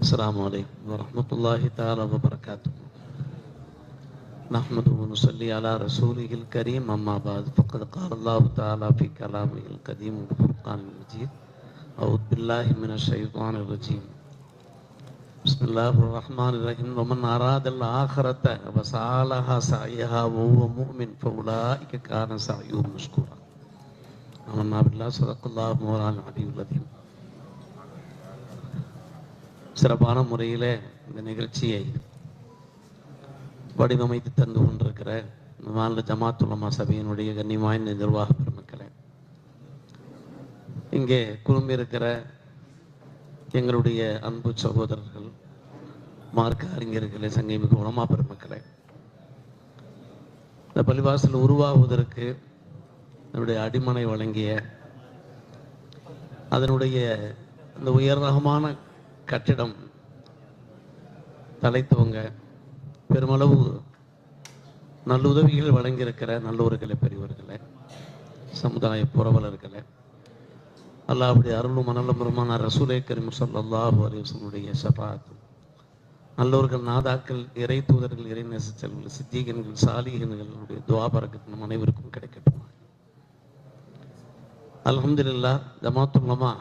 السلام عليكم ورحمة الله تعالى وبركاته. نحمد ونصلي على رسوله الكريم أما بعد فقد قال الله تعالى في كلامه القديم والفرقان المجيد أعوذ بالله من الشيطان الرجيم. بسم الله الرحمن الرحيم. ومن أراد الآخرة وسعى لها سعيها وهو مؤمن فأولئك كان سعيهم مشكورا. آمنا بالله صدق الله مولانا العلي العظيم. சிறப்பான முறையில் இந்த நிகழ்ச்சியை வடிவமைத்து தந்து கொண்டிருக்கிற மாநில ஜமாத் உலமா சபையினுடைய கண்ணியமான நிர்வாக பெருமக்களே இங்கே குழும்பியிருக்கிற எங்களுடைய அன்பு சகோதரர்கள் மார்க்க அறிஞர்களே சங்கமிகு உலமா பெருமக்களே இந்த பள்ளிவாசல் உருவாகுவதற்கு நம்முடைய அடிமனை வழங்கிய அதனுடைய இந்த உயர்ரகமான கட்டிடம் தலைத்துவங்க. பெருமளவு நல்ல உதவிகள் வழங்கியிருக்கிற நல்லவர்களை பெரியவர்களை சமுதாய புறவலர்களை அல்லாஹுடைய அருளும் மனலமுருமான ரசூலே கரீம் ஸல்லல்லாஹு அலிவசனுடைய சபாத் நல்லவர்கள் நாதாக்கள் இறை தூதர்கள் இறை நெசச்சல்கள் சித்திகன்கள் சாலிகன்களுடைய துவா நம் அனைவருக்கும் கிடைக்கட்டும்? அலமதுல்லா ஜமாத்துல்லமா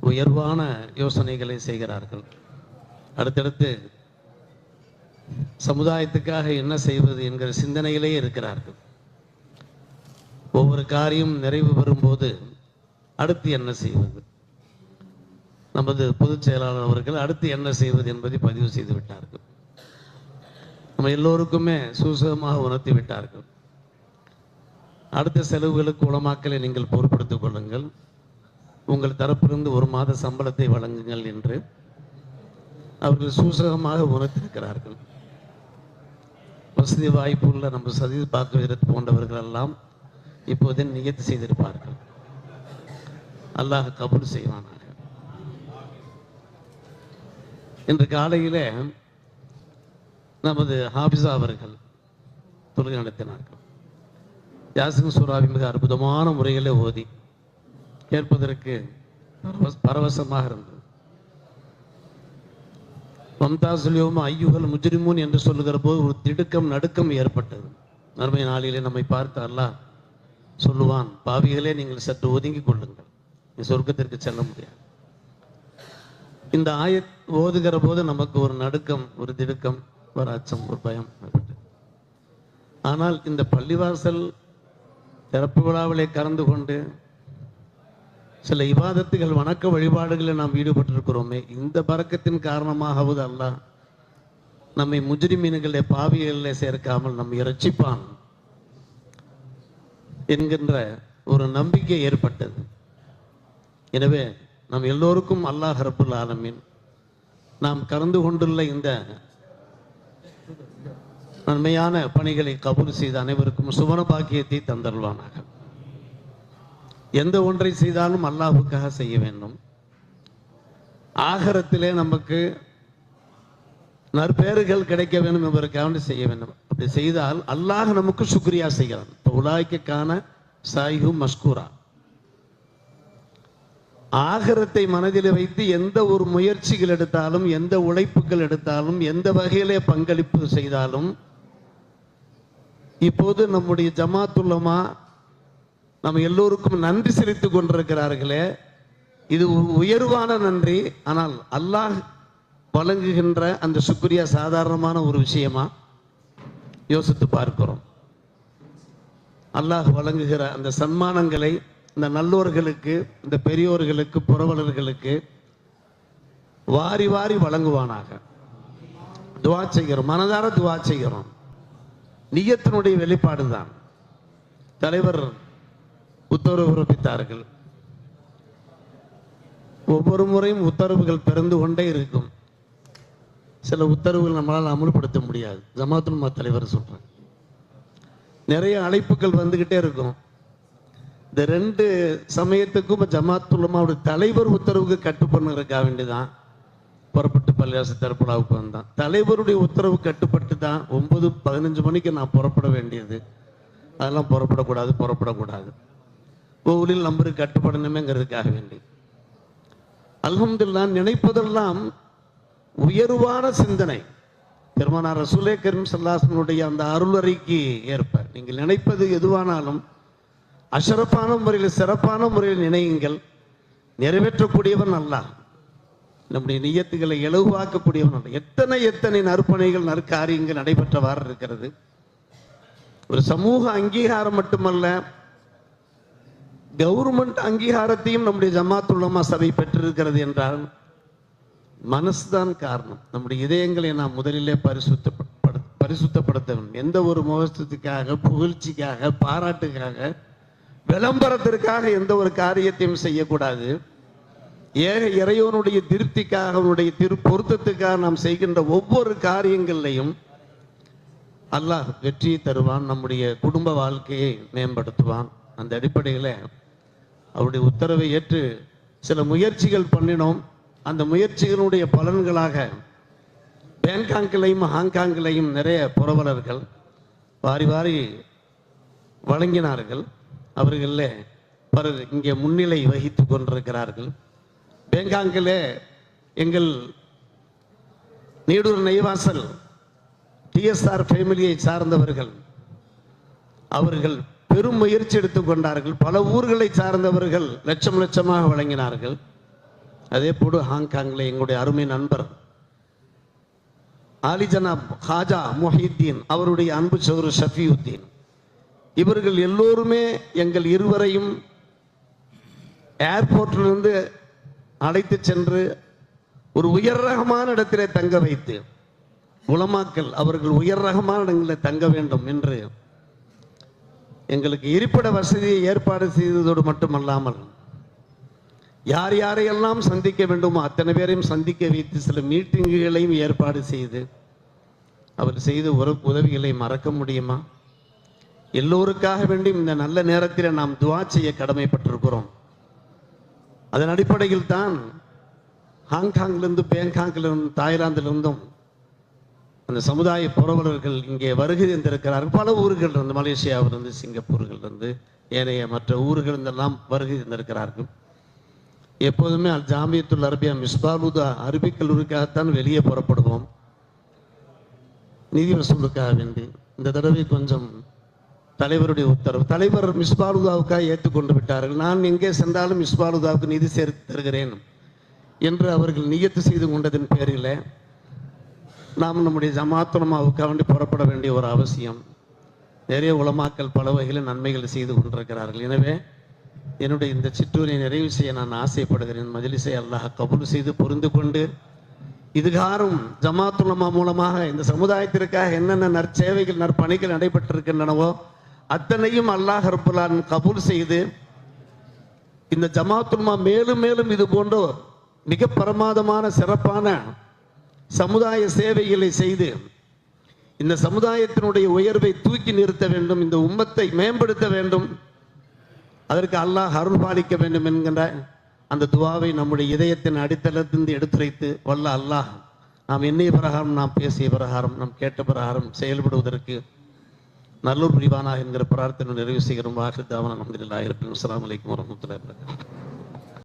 உயர்வான யோசனைகளை செய்கிறார்கள். அடுத்தடுத்து சமுதாயத்துக்காக என்ன செய்வது என்கிற சிந்தனையிலே இருக்கிறார்கள். ஒவ்வொரு காரியம் நிறைவு பெறும்போது அடுத்து என்ன செய்வது? நமது பொதுச் செயலாளர் அவர்கள் அடுத்து என்ன செய்வது என்பதை பதிவு செய்து விட்டார்கள். நம்ம எல்லோருக்குமே சூசகமாக உணர்த்தி விட்டார்கள். அடுத்த செலவுகளுக்கு உளமாக்கலை நீங்கள் பொருட்படுத்திக் கொள்ளுங்கள். உங்கள் தரப்பிலிருந்து ஒரு மாத சம்பளத்தை வழங்குங்கள் என்று அவர்கள் சூசகமாக உணர்த்திருக்கிறார்கள். வசதி வாய்ப்பு உள்ள நம்ம சதி பார்க்க போன்றவர்கள் எல்லாம் இப்போதே நியத்து செய்திருப்பார்கள். அல்லாஹ் கபூல் செய்வானாக. இன்று காலையிலே நமது ஹாபிசா அவர்கள் தொழுகை நடத்தினார்கள். யாசின் சூறாவி மிக அற்புதமான முறைகளை ஓதி ஏற்பதற்கு பரவசமாக இருந்தது. மம்தாசுலியோம் ஐயுகள் முஜ்ரிமூன் என்று சொல்லுகிற போது ஒரு திடுக்கம் நடுக்கம் ஏற்பட்டது. மறுமை நாளிலே நம்மை பார்த்து அல்லாஹ் சொல்லுவான் பாவிகளே நீங்கள் சற்று ஒதுங்கிக் கொள்ளுங்கள். நீ சொர்க்கத்திற்கு செல்ல முடியாது. இந்த ஆய ஓதுகிற போது நமக்கு ஒரு நடுக்கம் ஒரு திடுக்கம் ஒரு அச்சம் ஒரு பயம் ஏற்பட்டது. ஆனால் இந்த பள்ளிவாசல் திறப்பு விழாவிலே கலந்து கொண்டு சில இவாதத்துகள் வணக்க வழிபாடுகளில் நாம் ஈடுபட்டிருக்கிறோமே இந்த பறக்கத்தின் காரணமாகவது அல்ல. நம்மை முஜ்ரிமீன்களே பாவிகளிலே சேர்க்காமல் நம் இரட்சிப்பான் என்கின்ற ஒரு நம்பிக்கை ஏற்பட்டது. எனவே நம் எல்லோருக்கும் அல்லாஹ் ரப்புல் ஆலமீன். நாம் கலந்து கொண்டுள்ள இந்த நன்மையான பணிகளை கபூல் செய்த அனைவருக்கும் சுவன பாக்கியத்தை தந்தருள்வானாக. எந்த ஒன்றை செய்தாலும் அல்லாஹுக்காக செய்ய வேண்டும். ஆகரத்திலே நமக்கு நற்பேறுகள் கிடைக்க வேண்டும் என்பதற்காக செய்ய வேண்டும். அப்படி செய்தால் அல்லாஹ் நமக்கு சுக்ரியா செய்கிறான். இப்போ உலாய்க்கான சாய்ஹு மஸ்கூரா. ஆகரத்தை மனதில் வைத்து எந்த ஒரு முயற்சிகள் எடுத்தாலும் எந்த உழைப்புகள் எடுத்தாலும் எந்த வகையிலே பங்களிப்பு செய்தாலும் இப்போது நம்முடைய ஜமாத்துள்ளமா நம்ம எல்லோருக்கும் நன்றி செலுத்திக் கொண்டிருக்கிறார்களே. இது உயர்வான நன்றி. ஆனால் அல்லாஹ் வழங்குகின்ற அந்த சுக்ரியா சாதாரணமான ஒரு விஷயமா? யோசித்து பார்க்கிறோம். அல்லாஹ் வழங்குகிற அந்த சன்மானங்களை இந்த நல்லோர்களுக்கு இந்த பெரியோர்களுக்கு புறவலர்களுக்கு வாரி வாரி வழங்குவானாக. துவா செய்கிறோம். மனதார துவா செய்கிறோம். நியத்தினுடைய வெளிப்பாடு தான் தலைவர் உத்தரவு பிறப்பித்தார்கள். ஒவ்வொரு முறையும் உத்தரவுகள் பிறந்து கொண்டே இருக்கும். சில உத்தரவுகள் நம்மளால் அமுல்படுத்த முடியாது. ஜமாத்துல்மா தலைவர் சொல்றேன் நிறைய அழைப்புகள் வந்துகிட்டே இருக்கும். இந்த ரெண்டு சமயத்துக்கும் ஜமாத்துல்லமாவுடைய தலைவர் உத்தரவுக்கு கட்டுப்படுறதுக்காக வேண்டிதான் புறப்பட்டு பள்ளியாசு தரப்புலாவுக்கு வந்தான். தலைவருடைய உத்தரவு கட்டுப்பட்டு தான் ஒன்பது பதினஞ்சு மணிக்கு நான் புறப்பட வேண்டியது. அதெல்லாம் புறப்படக்கூடாது புறப்படக்கூடாது. கோவிலில் நம்பருக்கு கட்டுப்படணுமேங்கிறதுக்காக வேண்டி. அல்ஹம்துல்லா நினைப்பதெல்லாம் உயர்வான சிந்தனை. பெருமானார் ரசூலே கரீம் சல்லாசனுடைய அந்த அருளறைக்கு ஏற்ப நீங்கள் நினைப்பது எதுவானாலும் அஷரப்பான முறையில் சிறப்பான முறையில் நினையுங்கள். நிறைவேற்றக்கூடியவன் அல்ல நம்முடைய நியத்துகளை இலகுவாக்கக்கூடியவன் அல்ல எத்தனை எத்தனை நற்பணிகள் நற்காரியங்கள் நடைபெற்றவாறு இருக்கிறது? ஒரு சமூக அங்கீகாரம் மட்டுமல்ல கவர்மெண்ட் அங்கீகாரத்தையும் நம்முடைய ஜமாத்துலமா சபை பெற்றிருக்கிறது என்றால் மனசுதான் காரணம். நம்முடைய இதயங்களை நாம் முதலிலே பரிசுத்தப்படு பரிசுத்தப்படுத்த எந்த ஒரு முகத்துக்காக புகழ்ச்சிக்காக பாராட்டுக்காக விளம்பரத்திற்காக எந்த ஒரு காரியத்தையும் செய்யக்கூடாது. ஏக இறைவனுடைய திருப்திக்காக அவனுடைய திரு பொருத்தத்துக்காக நாம் செய்கின்ற ஒவ்வொரு காரியங்கள்லையும் அல்லாஹ் வெற்றியை தருவான் நம்முடைய குடும்ப வாழ்க்கையை மேம்படுத்துவான். அந்த அடிப்படையில் அவருடைய உத்தரவை ஏற்று சில முயற்சிகள் பண்ணினோம். அந்த முயற்சிகளுடைய பலன்களாக பேங்காங்கிலையும் ஹாங்காங்கிலையும் நிறைய புரவலர்கள் வாரி வாரி வழங்கினார்கள். அவர்களில் பலர் இங்கே முன்னிலை வகித்து கொண்டிருக்கிறார்கள். பேங்காங்கிலே எங்கள் நீடூர் நெய்வாசல் டிஎஸ்ஆர் ஃபேமிலியை சார்ந்தவர்கள் அவர்கள் பெரும் முயற்சி எடுத்துக்கொண்டார்கள் பல ஊர்களை சார்ந்தவர்கள் லட்சம் லட்சமாக வழங்கினார்கள். அதே போடு ஹாங்காங்கில் எங்களுடைய அருமை நண்பர். ஆலி ஜனாப் ஹாஜா முஹித்தீன் அவருடைய அன்பு சோறு ஷஃபியுத்தீன். இவர்கள் எல்லோருமே எங்கள் இருவரையும் ஏர்போர்ட்டிலிருந்து அழைத்து சென்று ஒரு உயர் ரகமான இடத்திலே தங்க வைத்து உலமாக்கல் அவர்கள் உயர் ரகமான இடங்களில் தங்க வேண்டும் என்று எங்களுக்கு இருப்பிட வசதியை ஏற்பாடு செய்ததோடு மட்டுமல்லாமல் யார் யாரையெல்லாம் சந்திக்க வேண்டுமோ அத்தனை பேரையும் சந்திக்க வைத்து சில மீட்டிங்குகளையும் ஏற்பாடு செய்து அவர் செய்த ஒரு உதவிகளை மறக்க முடியுமா? எல்லோருக்காக வேண்டியும் இந்த நல்ல நேரத்தில் நாம் துவா செய்ய கடமைப்பட்டிருக்கிறோம். அதன் அடிப்படையில் தான் ஹாங்காங்கிலிருந்து பேங்காங்கிலிருந்து தாய்லாந்திலிருந்தும் அந்த சமுதாய புரவலர்கள் இங்கே வருகை தந்திருக்கிறார்கள். பல ஊர்கள் இருந்து மலேசியாவிலிருந்து சிங்கப்பூர்கள் இருந்து ஏனைய மற்ற ஊர்கள் இருந்தெல்லாம் வருகை தந்திருக்கிறார்கள். எப்போதுமே அல் ஜாமியத்துல் அரபியா மிஸ்பாலுதா அரபிக் கல்லூரிக்காகத்தான் வெளியே புறப்படுவோம். நிதி வசூலுக்காக வேண்டி. இந்த தடவை கொஞ்சம் தலைவருடைய உத்தரவு. தலைவர் மிஸ்பாலுதாவுக்காக ஏற்றுக்கொண்டு விட்டார்கள். நான் எங்கே சென்றாலும் மிஸ்பாலுதாவுக்கு நிதி சேர்த்து தருகிறேன் என்று அவர்கள் நியத்து செய்து கொண்டதன் பேரில் நாம் நம்முடைய ஜமாத்துலமாவுக்காக வேண்டி புறப்பட வேண்டிய ஒரு அவசியம். நிறைய உலமாக்கள் பல வகையில் நன்மைகள் செய்து கொண்டிருக்கிறார்கள். எனவே என்னுடைய இந்த சிற்றூரை நிறைவு செய்ய நான் ஆசைப்படுகிறேன். மஜிலிசை அல்லாஹ் கபூல் செய்து புரிந்து கொண்டு இதுகாரும் ஜமாத்துலமா மூலமாக இந்த சமுதாயத்திற்காக என்னென்ன நற்சேவைகள் நற்பணிகள் நடைபெற்றிருக்கின்றனவோ அத்தனையும் அல்லாஹ் ரபுல்லான் கபூல் செய்து இந்த ஜமாத்துலமா மேலும் மேலும் இது போன்ற மிக பிரமாதமான சிறப்பான சமுதாய சேவைகளை செய்து இந்த சமுதாயத்தினுடைய உயர்வை தூக்கி நிறுத்த வேண்டும் இந்த உம்மத்தை மேம்படுத்த வேண்டும். அதற்கு அல்லாஹ் அருள் பாலிக்க வேண்டும் என்கின்ற அந்த துவாவை நம்முடைய இதயத்தின் அடித்தளத்திலிருந்து எடுத்துரைத்து வல்ல அல்லாஹ் நாம் எண்ணிய பிரகாரம் நாம் பேசிய பிரகாரம் நாம் கேட்ட பிரகாரம் செயல்படுவதற்கு நல்லூர் புரிவானா என்கிற பிரார்த்தனை நிறைவு செய்கிறோம். வாக்கு தாவன அலமதுல்லாஹி ரபில் அஸ்லாம் வலைக்கம் வரமத்துல